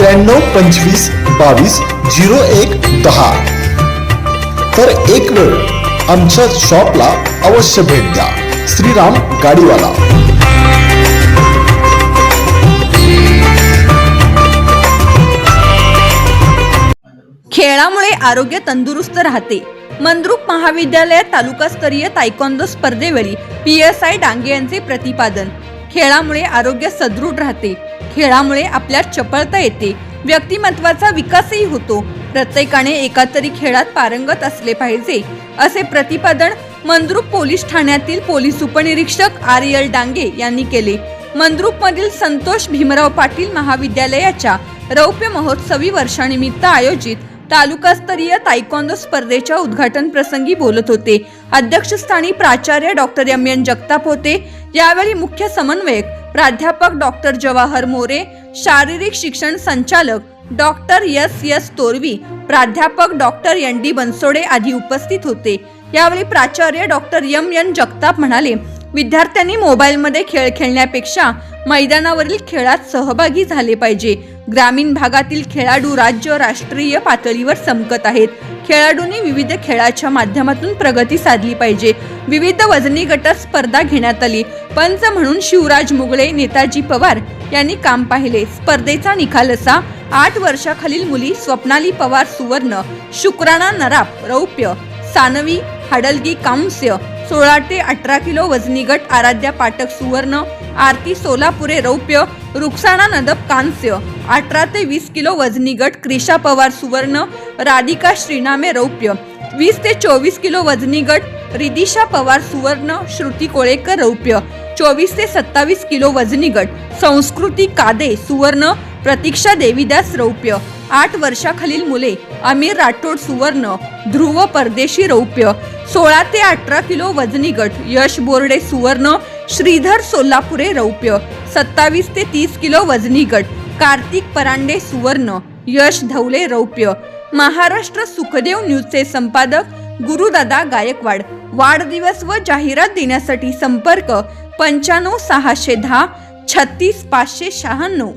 त्र्याण्णव पंचवीस बावीस झिरो एक दहा. तर एक वेळ आमच्या शॉपला अवश्य भेट द्या. श्रीराम गाडीवाला. खेळामुळे आरोग्य तंदुरुस्त राहते. मंद्रुप महाविद्यालयात तालुकास्तरीय तायकोंदो स्पर्धेवेळी पी एस आय डांगे यांचे प्रतिपादन. खेळामुळे आरोग्य सदृढ राहते. खेळामुळे आपल्यात चपळता येते. व्यक्तिमत्वाचा विकासही होतो. प्रत्येकाने एका तरी खेळात पारंगत असले पाहिजे असे प्रतिपादन मंद्रुप पोलीस ठाण्यातील पोलीस उपनिरीक्षक आर एल डांगे यांनी केले. मंद्रुपमधील संतोष भीमराव पाटील महाविद्यालयाच्या रौप्य महोत्सवी वर्षानिमित्त आयोजित तालुकास्तरीय तायकोंदो स्पर्धेच्या उद्घाटन प्रसंगी बोलत होते. अध्यक्षस्थानी प्राचार्य डॉक्टर एम एन जगताप होते. यावेळी मुख्य समन्वयक प्राध्यापक डॉक्टर जवाहर मोरे शारीरिक शिक्षण संचालक डॉक्टर एस एस तोरवी प्राध्यापक डॉक्टर एन डी बनसोडे आदी उपस्थित होते. यावेळी प्राचार्य डॉक्टर एम एन जगताप म्हणाले विद्यार्थ्यांनी मोबाईलमध्ये खेळ खेळण्यापेक्षा मैदानावरील खेळात सहभागी झाले पाहिजे. ग्रामीण भागातील खेळाडू राज्य राष्ट्रीय पातळीवर चमकत आहेत. खेळाडूंनी विविध खेळाच्या माध्यमातून प्रगती साधली पाहिजे. विविध वजनी गटात स्पर्धा घेण्यात आली. पंच म्हणून शिवराज मुगळे नेताजी पवार यांनी काम पाहिले. स्पर्धेचा निकाल असा आठ वर्षाखालील मुली स्वप्नाली पवार सुवर्ण शुक्राणा नराप रौप्य सानवी हाडलगी कांस्य सोळा ते अठरा किलो वजनी गट आराध्या पाठक सुवर्ण आरती सोलापुरे रौप्य रुक्साणा नदप कांस्य अठरा ते वीस किलो वजनी गट क्रिशा पवार सुवर्ण राधिका श्रीनामे रौप्य वीस ते चोवीस किलो वजनी गट रिदिशा पवार सुवर्ण श्रुती कोळेकर रौप्य चोवीस ते सत्तावीस किलो वजनी गट संस्कृती कादे सुवर्ण प्रतीक्षा देवीदास रौप्य आठ वर्षाखालील मुले आमिर राठोड सुवर्ण ध्रुव परदेशी रौप्य सोळा ते अठरा किलो वजनी गट यश बोर्डे सुवर्ण श्रीधर सोलापुरे रौप्य सत्तावीस ते तीस किलो वजनी गट कार्तिक परांडे सुवर्ण यश धवले रौप्य. महाराष्ट्र सुखदेव न्यूजचे संपादक गुरुदादा गायकवाड. वाढदिवस व जाहिरात देण्यासाठी संपर्क पंच्याण्णव सहाशे दहा छत्तीस पाचशे शहाण्णव.